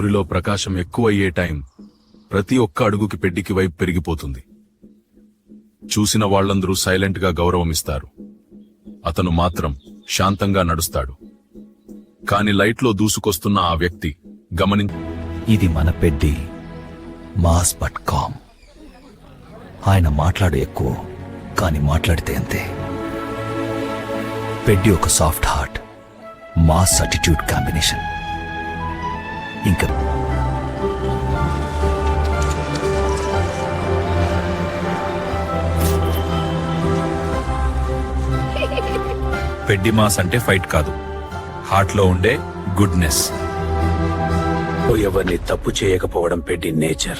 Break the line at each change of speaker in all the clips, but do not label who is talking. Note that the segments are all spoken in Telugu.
సూర్యులో ప్రకాశం ఎక్కువయ్యే టైం ప్రతి ఒక్క అడుగుకి పెడ్డికి వైపు పెరిగిపోతుంది. చూసిన వాళ్ళందరూ సైలెంట్గా గౌరవమిస్తారు. అతను మాత్రం శాంతంగా నడుస్తాడు. కాని లైట్లో దూసుకొస్తున్న ఆ వ్యక్తి గమని
ఇది మన పెడ్డి మాస్ బట్ కామ్. ఆయన మాట్లాడు ఎక్కువ కాని మాట్లాడితే అంతే. పెడ్డి ఒక soft heart mass attitude combination. ఇంకా.
పెడ్డి మాస్ అంటే ఫైట్ కాదు. హార్ట్లో ఉండే గుడ్నెస్.
ఎవరిని తప్పు చేయకపోవడం పెట్టి నేచర్.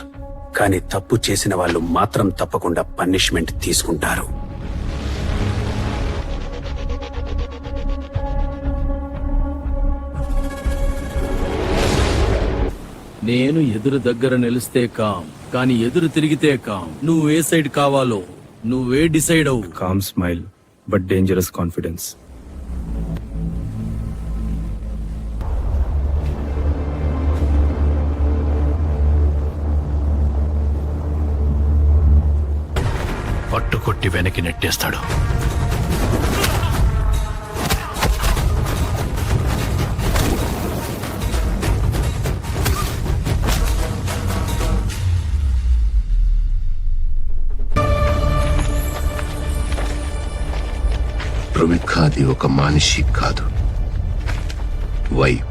కానీ తప్పు చేసిన వాళ్ళు మాత్రం తప్పకుండా పనిష్మెంట్ తీసుకుంటారు.
నేను ఎదురు దగ్గర నిలిస్తే కాం కానీ ఎదురు తిరిగితే కాం నువ్వు ఏ సైడ్ కావాలో నువ్వే డిసైడ్ అవు
calm smile, but dangerous confidence.
పట్టుకొట్టి వెనక్కి నెట్టేస్తాడు.
ప్రమిఖాది ఒక మనిషి కాదు. వైబ్